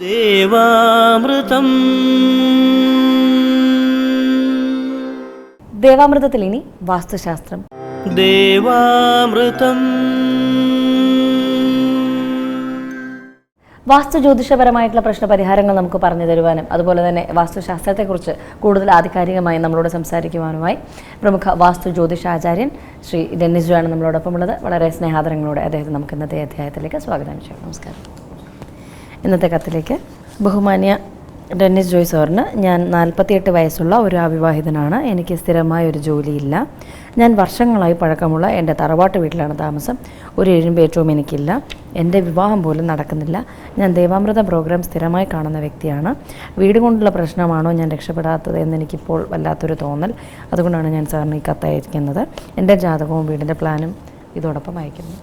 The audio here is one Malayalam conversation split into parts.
ദേവാമൃതം. ദേവാമൃതത്തിൽ ഇനി വാസ്തുശാസ്ത്രം. ദേവാമൃതം. വാസ്തു ജ്യോതിഷപരമായിട്ടുള്ള പ്രശ്ന പരിഹാരങ്ങൾ നമുക്ക് പറഞ്ഞു തരുവാനും അതുപോലെ തന്നെ വാസ്തുശാസ്ത്രത്തെക്കുറിച്ച് കൂടുതൽ ആധികാരികമായി നമ്മളോട് സംസാരിക്കുവാനുമായി പ്രമുഖ വാസ്തു ജ്യോതിഷാചാര്യൻ ശ്രീ ഡെന്നിസ് ജോ ആണ് നമ്മളോടൊപ്പം ഉള്ളത് വളരെ സ്നേഹാദരങ്ങളോടെ അദ്ദേഹത്തെ നമുക്ക് ഇന്നത്തെ അധ്യായത്തിലേക്ക് സ്വാഗതം ചെയ്യാം നമസ്കാരം. ഇന്നത്തെ കത്തിലേക്ക് ബഹുമാന്യ ഡെന്നിസ് ജോയ് സാറിന് ഞാൻ നാൽപ്പത്തിയെട്ട് വയസ്സുള്ള ഒരു അവിവാഹിതനാണ്. എനിക്ക് സ്ഥിരമായ ഒരു ജോലിയില്ല. ഞാൻ വർഷങ്ങളായി പഴക്കമുള്ള എന്റെ തറവാട്ട് വീട്ടിലാണ് താമസം. ഒരു എഴുമ്പേറ്റവും എനിക്കില്ല. എന്റെ വിവാഹം പോലും നടക്കുന്നില്ല. ഞാൻ ദേവാമൃത പ്രോഗ്രാം സ്ഥിരമായി കാണുന്ന വ്യക്തിയാണ്. വീട് കൊണ്ടുള്ള പ്രശ്നമാണോ ഞാൻ രക്ഷപ്പെടാത്തത് എന്ന് എനിക്കിപ്പോൾ വല്ലാത്തൊരു തോന്നൽ. അതുകൊണ്ടാണ് ഞാൻ സാറിന് ഈ കത്തയക്കുന്നത് എന്റെ ജാതകവും വീടിന്റെ പ്ലാനും ഇതോടൊപ്പം അയക്കുന്നു.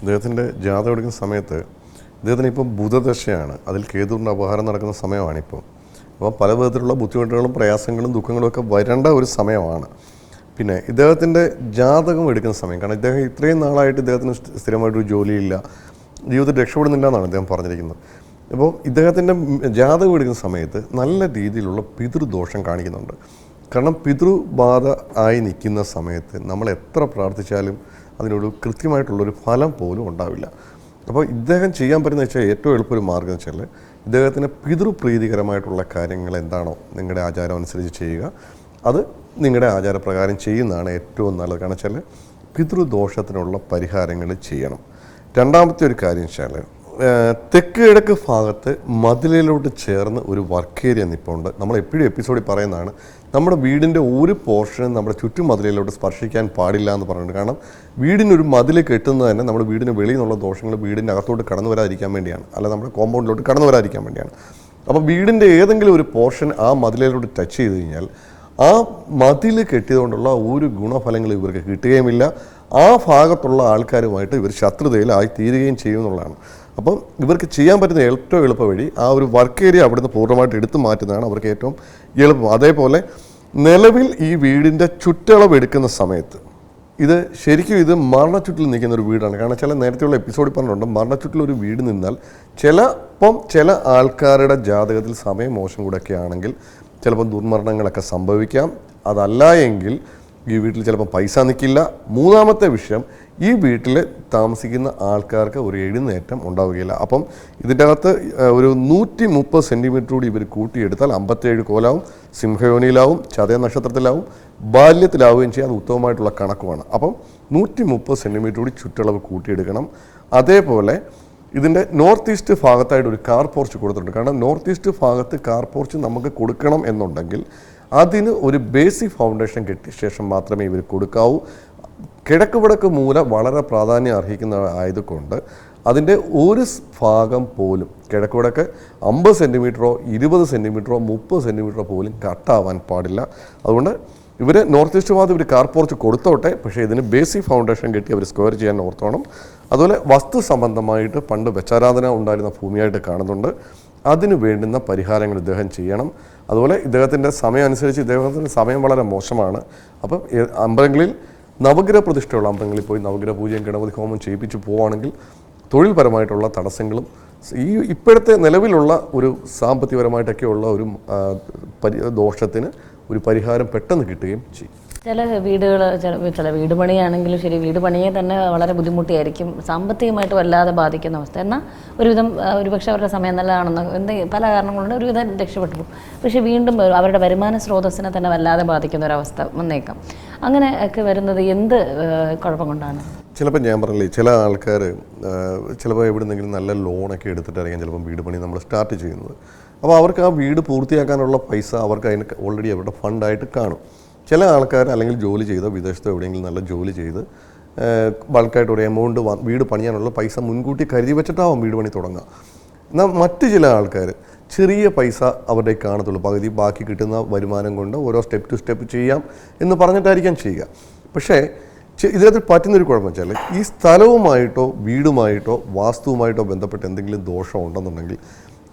അദ്ദേഹത്തിന്റെ ജാതകം എടുക്കുന്ന സമയത്ത് അദ്ദേഹത്തിന് ഇപ്പോൾ ബുധദശയാണ് അതിൽ കേതുവിന്റെ അപഹാരം നടക്കുന്ന സമയമാണിപ്പോൾ അപ്പോൾ പല വിധത്തിലുള്ള ബുദ്ധിമുട്ടുകളും പ്രയാസങ്ങളും ദുഃഖങ്ങളും ഒക്കെ വരേണ്ട ഒരു സമയമാണ്. പിന്നെ ഇദ്ദേഹത്തിന്റെ ജാതകം എടുക്കുന്ന സമയം. കാരണം ഇദ്ദേഹം ഇത്രയും നാളായിട്ട് ഇദ്ദേഹത്തിന് സ്ഥി- സ്ഥിരമായിട്ടൊരു ജോലിയില്ല. ജീവിതത്തിൽ രക്ഷപ്പെടുന്നില്ല എന്നാണ് അദ്ദേഹം പറഞ്ഞിരിക്കുന്നത്. അപ്പോൾ ഇദ്ദേഹത്തിന്റെ ജാതകം എടുക്കുന്ന സമയത്ത് നല്ല രീതിയിലുള്ള പിതൃദോഷം കാണിക്കുന്നുണ്ട്. കാരണം പിതൃബാധ ആയി നിൽക്കുന്ന സമയത്ത് നമ്മൾ എത്ര പ്രാർത്ഥിച്ചാലും അതിനൊരു കൃത്യമായിട്ടുള്ളൊരു ഫലം പോലും ഉണ്ടാവില്ല. അപ്പോൾ ഇദ്ദേഹം ചെയ്യാൻ പറ്റുന്ന വെച്ചാൽ ഏറ്റവും എളുപ്പമൊരു മാർഗം മാർഗം എന്ന് വെച്ചാൽ ഇദ്ദേഹത്തിന് പിതൃപ്രീതികരമായിട്ടുള്ള കാര്യങ്ങൾ എന്താണോ നിങ്ങളുടെ ആചാരം അനുസരിച്ച് ചെയ്യുക. അത് നിങ്ങളുടെ ആചാരപ്രകാരം ചെയ്യുന്നതാണ് ഏറ്റവും നല്ലത്. കാരണം വെച്ചാൽ പിതൃദോഷത്തിനുള്ള പരിഹാരങ്ങൾ ചെയ്യണം. രണ്ടാമത്തെ ഒരു കാര്യം വെച്ചാൽ തെക്ക് കിഴക്ക് ഭാഗത്ത് മതിലിലോട്ട് ചേർന്ന് ഒരു വർക്ക് ഏരിയ നിപ്പുണ്ട് നമ്മൾ എപ്പോഴും എപ്പിസോഡിൽ പറയുന്നതാണ് നമ്മുടെ വീടിന്റെ ഒരു പോർഷനും നമ്മുടെ ചുറ്റും മതിലിലോട്ട് സ്പർശിക്കാൻ പാടില്ല എന്ന് പറഞ്ഞിട്ടുണ്ട് കാരണം വീടിനൊരു മതിൽ കെട്ടുന്നത് തന്നെ നമ്മുടെ വീടിന് വെളിയിൽ നിന്നുള്ള ദോഷങ്ങൾ വീടിന്റെ അകത്തോട്ട് കടന്നു വരാതിരിക്കാൻ വേണ്ടിയാണ്. അല്ല നമ്മുടെ കോമ്പൗണ്ടിലോട്ട് കടന്നു വരാതിരിക്കാൻ വേണ്ടിയാണ്. അപ്പോൾ വീടിന്റെ ഏതെങ്കിലും ഒരു പോർഷൻ ആ മതിലിലോട്ട് ടച്ച് ചെയ്ത് കഴിഞ്ഞാൽ ആ മതിൽ കെട്ടിയതുകൊണ്ടുള്ള ഒരു ഗുണഫലങ്ങൾ ഇവർക്ക് കിട്ടുകയുമില്ല. ആ ഭാഗത്തുള്ള ആൾക്കാരുമായിട്ട് ഇവർ ശത്രുതയിലായി തീരുകയും ചെയ്യും എന്നുള്ളതാണ്. അപ്പം ഇവർക്ക് ചെയ്യാൻ പറ്റുന്ന ഏറ്റവും എളുപ്പ വഴി ആ ഒരു വർക്ക് ഏരിയ അവിടുന്ന് പൂർണമായിട്ട് എടുത്തു മാറ്റുന്നതാണ് അവർക്ക് ഏറ്റവും എളുപ്പം. അതേപോലെ നിലവിൽ ഈ വീടിന്റെ ചുറ്റളവ് എടുക്കുന്ന സമയത്ത് ഇത് ശരിക്കും ഇത് മരണച്ചുറ്റിൽ നിൽക്കുന്ന ഒരു വീടാണ്. കാരണം ചില നേരത്തെയുള്ള എപ്പിസോഡിൽ പറഞ്ഞിട്ടുണ്ട് മരണച്ചുറ്റിൽ ഒരു വീട് നിന്നാൽ ചിലപ്പം ചില ആൾക്കാരുടെ ജാതകത്തിൽ സമയം മോശം കൂടെയൊക്കെ ആണെങ്കിൽ ചിലപ്പോൾ ദുർമരണങ്ങളൊക്കെ സംഭവിക്കാം. അതല്ല എങ്കിൽ ഈ വീട്ടിൽ ചിലപ്പോൾ പൈസ നിൽക്കില്ല. മൂന്നാമത്തെ വിഷയം ഈ വീട്ടിൽ താമസിക്കുന്ന ആൾക്കാർക്ക് ഒരു എഴുന്നേറ്റം ഉണ്ടാവുകയില്ല. അപ്പം ഇതിന്റെ അകത്ത് ഒരു നൂറ്റി മുപ്പത് സെന്റിമീറ്റർ കൂടി ഇവർ കൂട്ടിയെടുത്താൽ അമ്പത്തേഴ് കോലാവും സിംഹയോനിയിലാവും ചതയ നക്ഷത്രത്തിലാവും ബാല്യത്തിലാവുകയും ചെയ്യാൻ ഉത്തമമായിട്ടുള്ള കണക്കുമാണ്. അപ്പം നൂറ്റി മുപ്പത് സെന്റിമീറ്റർ കൂടി ചുറ്റളവ് കൂട്ടിയെടുക്കണം. അതേപോലെ ഇതിന്റെ നോർത്ത് ഈസ്റ്റ് ഭാഗത്തായിട്ട് ഒരു കാർ പോർച്ച് കൊടുത്തിട്ടുണ്ട്. കാരണം നോർത്ത് ഈസ്റ്റ് ഭാഗത്ത് കാർ പോർച്ച് നമുക്ക് കൊടുക്കണം എന്നുണ്ടെങ്കിൽ അതിന് ഒരു ബേസിക് ഫൗണ്ടേഷൻ കിട്ടിയ ശേഷം മാത്രമേ ഇവർ കൊടുക്കാവൂ. കിഴക്ക് വടക്ക് മൂല വളരെ പ്രാധാന്യം അർഹിക്കുന്ന ആയതുകൊണ്ട് അതിന്റെ ഒരു ഭാഗം പോലും കിഴക്ക് വടക്ക് അമ്പത് സെന്റിമീറ്ററോ ഇരുപത് സെന്റിമീറ്ററോ മുപ്പത് സെന്റിമീറ്ററോ പോലും കട്ടാവാൻ പാടില്ല. അതുകൊണ്ട് ഇവർ നോർത്ത് ഈസ്റ്റ് ഭാഗത്ത് ഇവർ കാർപോർച്ച് കൊടുത്തോട്ടെ പക്ഷേ ഇതിന് ബേസിക് ഫൗണ്ടേഷൻ കെട്ടി അവർ സ്ക്വയർ ചെയ്യാൻ ഓർത്തോണം. അതുപോലെ വസ്തു സംബന്ധമായിട്ട് പണ്ട് വെച്ചാരാധന ഉണ്ടായിരുന്ന ഭൂമിയായിട്ട് കാണുന്നുണ്ട്. അതിന് വേണ്ടുന്ന പരിഹാരങ്ങൾ ഇദ്ദേഹം ചെയ്യണം. അതുപോലെ ഇദ്ദേഹത്തിന്റെ സമയം അനുസരിച്ച് ഇദ്ദേഹത്തിന്റെ സമയം വളരെ മോശമാണ്. അപ്പം അമ്പലങ്ങളിൽ നവഗ്രഹ പ്രതിഷ്ഠയുള്ള അമ്പലങ്ങളിൽ പോയി നവഗ്രഹ പൂജയും ഗണപതി ഹോമം ചെയ്യിപ്പിച്ച് പോവുകയാണെങ്കിൽ തൊഴിൽപരമായിട്ടുള്ള തടസ്സങ്ങളും ഈ ഇപ്പോഴത്തെ നിലവിലുള്ള ഒരു സാമ്പത്തികപരമായിട്ടൊക്കെയുള്ള ഒരു പരി ദോഷത്തിന് ഒരു പരിഹാരം പെട്ടെന്ന് കിട്ടുകയും ചെയ്യും. ചില വീടുകൾ ചില വീട് പണിയാണെങ്കിലും ശരി വീട് പണിയെ തന്നെ വളരെ ബുദ്ധിമുട്ടിയായിരിക്കും. സാമ്പത്തികമായിട്ട് വല്ലാതെ ബാധിക്കുന്ന അവസ്ഥ. എന്നാൽ ഒരുവിധം ഒരുപക്ഷെ അവരുടെ സമയം നല്ലതാണെന്ന് എന്ത് പല കാരണങ്ങളുണ്ട്. ഒരുവിധം രക്ഷപ്പെട്ടു പോകും. പക്ഷേ വീണ്ടും അവരുടെ വരുമാന സ്രോതസ്സിനെ തന്നെ വല്ലാതെ ബാധിക്കുന്ന ഒരവസ്ഥ വന്നേക്കാം. അങ്ങനെ ഒക്കെ വരുന്നത് എന്ത് കുഴപ്പം കൊണ്ടാണ്? ചിലപ്പോൾ ഞാൻ പറഞ്ഞില്ലേ ചില ആൾക്കാർ ചിലപ്പോൾ എവിടെന്നെങ്കിലും നല്ല ലോണൊക്കെ എടുത്തിട്ടായിരിക്കും ചിലപ്പം വീട് പണി നമ്മൾ സ്റ്റാർട്ട് ചെയ്യുന്നത്. അപ്പോൾ അവർക്ക് ആ വീട് പൂർത്തിയാക്കാനുള്ള പൈസ അവർക്ക് അതിന് ഓൾറെഡി അവരുടെ ഫണ്ടായിട്ട് കാണും. ചില ആൾക്കാർ അല്ലെങ്കിൽ ജോലി ചെയ്തോ വിദേശത്തോ എവിടെയെങ്കിലും നല്ല ജോലി ചെയ്ത് ബൾക്കായിട്ട് ഒരു എമൗണ്ട് വീട് പണിയാനുള്ള പൈസ മുൻകൂട്ടി കരുതി വെച്ചിട്ടാവും വീട് പണി തുടങ്ങുക. എന്നാൽ മറ്റ് ചില ആൾക്കാർ ചെറിയ പൈസ അവരുടെ കാണത്തുള്ളൂ. പകുതി ബാക്കി കിട്ടുന്ന വരുമാനം കൊണ്ട് ഓരോ സ്റ്റെപ്പ് ടു സ്റ്റെപ്പ് ചെയ്യാം എന്ന് പറഞ്ഞിട്ടായിരിക്കാം ചെയ്യുക. പക്ഷേ ഇതിനകത്ത് പറ്റുന്നൊരു കുഴപ്പം വെച്ചാൽ ഈ സ്ഥലവുമായിട്ടോ വീടുമായിട്ടോ വാസ്തുവുമായിട്ടോ ബന്ധപ്പെട്ട് എന്തെങ്കിലും ദോഷം ഉണ്ടെന്നുണ്ടെങ്കിൽ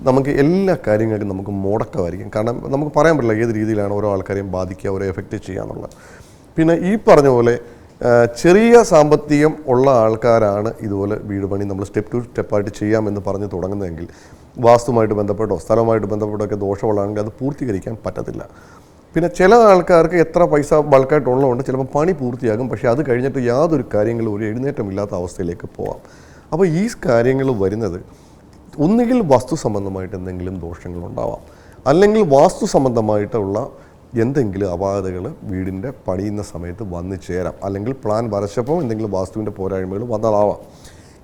നമുക്ക് എല്ലാ കാര്യങ്ങൾക്കും നമുക്ക് മുടക്കമായിരിക്കും. കാരണം നമുക്ക് പറയാൻ പറ്റില്ല ഏത് രീതിയിലാണ് ഓരോ ആൾക്കാരെയും ബാധിക്കുക ഓരോ എഫക്റ്റ് ചെയ്യുക എന്നുള്ളത്. പിന്നെ ഈ പറഞ്ഞ പോലെ ചെറിയ സാമ്പത്തികം ഉള്ള ആൾക്കാരാണ് ഇതുപോലെ വീട് പണി നമ്മൾ സ്റ്റെപ്പ് ടു സ്റ്റെപ്പായിട്ട് ചെയ്യാമെന്ന് പറഞ്ഞ് തുടങ്ങുന്നതെങ്കിൽ വാസ്തുമായിട്ട് ബന്ധപ്പെട്ടോ സ്ഥലവുമായിട്ട് ബന്ധപ്പെട്ടോ ഒക്കെ ദോഷമുള്ളതാണെങ്കിൽ അത് പൂർത്തീകരിക്കാൻ പറ്റത്തില്ല. പിന്നെ ചില ആൾക്കാർക്ക് എത്ര പൈസ ബൾക്കായിട്ടുള്ളതുകൊണ്ട് ചിലപ്പോൾ പണി പൂർത്തിയാകും പക്ഷേ അത് കഴിഞ്ഞിട്ട് യാതൊരു കാര്യങ്ങളും ഒരു എഴുന്നേറ്റമില്ലാത്ത അവസ്ഥയിലേക്ക് പോവാം. അപ്പോൾ ഈ കാര്യങ്ങൾ വരുന്നത് ഒന്നുകിൽ വസ്തു സംബന്ധമായിട്ട് എന്തെങ്കിലും ദോഷങ്ങളുണ്ടാവാം. അല്ലെങ്കിൽ വാസ്തു സംബന്ധമായിട്ടുള്ള എന്തെങ്കിലും അപാകതകൾ വീടിന്റെ പണിയുന്ന സമയത്ത് വന്നു ചേരാം. അല്ലെങ്കിൽ പ്ലാൻ വരച്ചപ്പോൾ എന്തെങ്കിലും വാസ്തുവിന്റെ പോരായ്മകൾ വന്നതാവാം.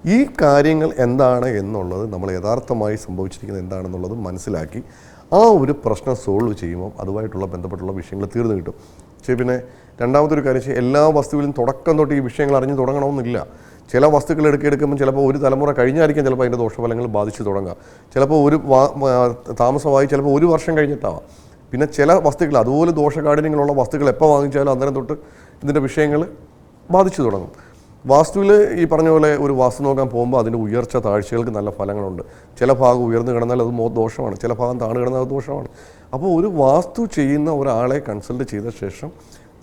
ഈ കാര്യങ്ങൾ എന്താണ് എന്നുള്ളത് നമ്മൾ യഥാർത്ഥമായി സംഭവിച്ചിരിക്കുന്നത് എന്താണെന്നുള്ളത് മനസ്സിലാക്കി ആ ഒരു പ്രശ്നം സോൾവ് ചെയ്യുമ്പോൾ അതുമായിട്ടുള്ള ബന്ധപ്പെട്ടുള്ള വിഷയങ്ങൾ തീർന്നു കിട്ടും. പക്ഷേ പിന്നെ രണ്ടാമതൊരു കാര്യം വെച്ചാൽ എല്ലാ വസ്തുവിലും തുടക്കം തൊട്ട് ഈ വിഷയങ്ങൾ അറിഞ്ഞ് തുടങ്ങണമെന്നില്ല. ചില വസ്തുക്കൾ എടുക്കെടുക്കുമ്പോൾ ചിലപ്പോൾ ഒരു തലമുറ കഴിഞ്ഞായിരിക്കും ചിലപ്പോൾ അതിന്റെ ദോഷഫലങ്ങൾ ബാധിച്ചു തുടങ്ങുക ചിലപ്പോൾ ഒരു താമസമായി ചിലപ്പോൾ ഒരു വർഷം കഴിഞ്ഞിട്ടാവാം. പിന്നെ ചില വസ്തുക്കൾ അതുപോലെ ദോഷകാഠിന്യങ്ങളുള്ള വസ്തുക്കൾ എപ്പോൾ വാങ്ങിച്ചാലും അന്നേരം തൊട്ട് ഇതിന്റെ വിഷയങ്ങൾ ബാധിച്ചു തുടങ്ങും. വാസ്തുവിൽ ഈ പറഞ്ഞ പോലെ ഒരു വാസ്തു നോക്കാൻ പോകുമ്പോൾ അതിന്റെ ഉയർച്ച താഴ്ചകൾക്ക് നല്ല ഫലങ്ങളുണ്ട്. ചില ഭാഗം ഉയർന്നു കിടന്നാൽ അത് മോ ദോഷമാണ്. ചില ഭാഗം താണു കിടന്നാൽ അത് ദോഷമാണ്. അപ്പോൾ ഒരു വാസ്തു ചെയ്യുന്ന ഒരാളെ കൺസൾട്ട് ചെയ്ത ശേഷം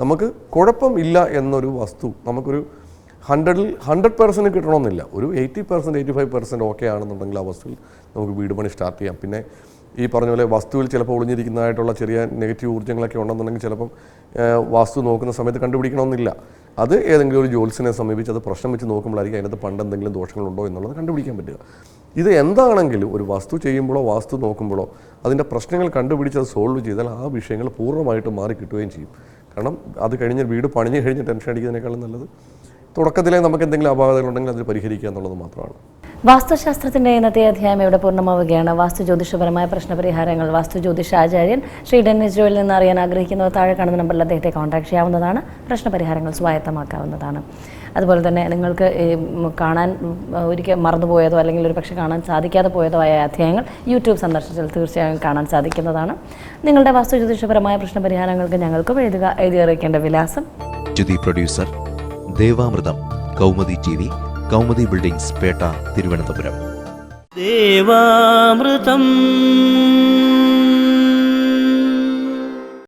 നമുക്ക് കുഴപ്പം ഇല്ല എന്നൊരു വസ്തു നമുക്കൊരു ഹൺഡ്രഡിൽ ഹൺഡ്രഡ് പെർസെന്റ് കിട്ടണമെന്നില്ല. ഒരു eighty percent eighty five percent okay ആണെന്നുണ്ടെങ്കിൽ ആ വസ്തുവിൽ നമുക്ക് വീട് പണി സ്റ്റാർട്ട് ചെയ്യാം. പിന്നെ ഈ പറഞ്ഞ പോലെ വസ്തുവിൽ ചിലപ്പോൾ ഒളിഞ്ഞിരിക്കുന്നതായിട്ടുള്ള ചെറിയ നെഗറ്റീവ് ഊർജങ്ങളൊക്കെ ഉണ്ടെന്നുണ്ടെങ്കിൽ ചിലപ്പം വാസ്തു നോക്കുന്ന സമയത്ത് കണ്ടുപിടിക്കണമെന്നില്ല. അത് ഏതെങ്കിലും ഒരു ജോത്സ്യനെ സമീപിച്ച് അത് പ്രശ്നം വെച്ച് നോക്കുമ്പോഴായിരിക്കും അതിനകത്ത് പണ്ട് എന്തെങ്കിലും ദോഷങ്ങളുണ്ടോ എന്നുള്ളത് കണ്ടുപിടിക്കാൻ പറ്റുക. ഇത് എന്താണെങ്കിലും ഒരു വസ്തു ചെയ്യുമ്പോഴോ വാസ്തു നോക്കുമ്പോഴോ അതിന്റെ പ്രശ്നങ്ങൾ കണ്ടുപിടിച്ച് അത് സോൾവ് ചെയ്താൽ ആ വിഷയങ്ങൾ പൂർണമായിട്ട് മാറി കിട്ടുകയും ചെയ്യും. കാരണം അത് കഴിഞ്ഞ് വീട് പണിഞ്ഞ് കഴിഞ്ഞ് ടെൻഷൻ അടിക്കുന്നതിനേക്കാളും നല്ലത്. തുടക്കത്തിലേ നമുക്ക് എന്തെങ്കിലും അപാകതകളുണ്ടെങ്കിൽ അത് പരിഹരിക്കുക എന്നുള്ളത് മാത്രമാണ്. വാസ്തുശാസ്ത്രത്തിന്റെ ഇന്നത്തെ അധ്യായം ഇവിടെ പൂർണമാവുകയാണ്. വാസ്തു ജ്യോതിഷപരമായ പ്രശ്നപരിഹാരങ്ങൾ വാസ്തു ജ്യോതിഷ ആചാര്യൻ ശ്രീ ഡെന്നിസ് ജോയിൽ നിന്ന് അറിയാൻ ആഗ്രഹിക്കുന്നവർ താഴെ കാണുന്ന നമ്പറിൽ അദ്ദേഹത്തെ കോൺടാക്ട് ചെയ്യാവുന്നതാണ്. പ്രശ്നപരിഹാരങ്ങൾ സ്വായത്തമാക്കാവുന്നതാണ്. അതുപോലെ തന്നെ നിങ്ങൾക്ക് കാണാൻ ഒരിക്കൽ മറന്നുപോയതോ അല്ലെങ്കിൽ ഒരു പക്ഷേ കാണാൻ സാധിക്കാതെ പോയതോ ആയ അധ്യായങ്ങൾ യൂട്യൂബ് സന്ദർശിച്ചാൽ തീർച്ചയായും കാണാൻ സാധിക്കുന്നതാണ്. നിങ്ങളുടെ വാസ്തു ജ്യോതിഷപരമായ പ്രശ്നപരിഹാരങ്ങൾക്ക് ഞങ്ങൾക്ക് എഴുതുക എഴുതി അറിയിക്കേണ്ട വിലാസം. Producer Devamritham Kaumudi T Kaumudi buildings Pettah Thiruvananthapuram. Devamritham.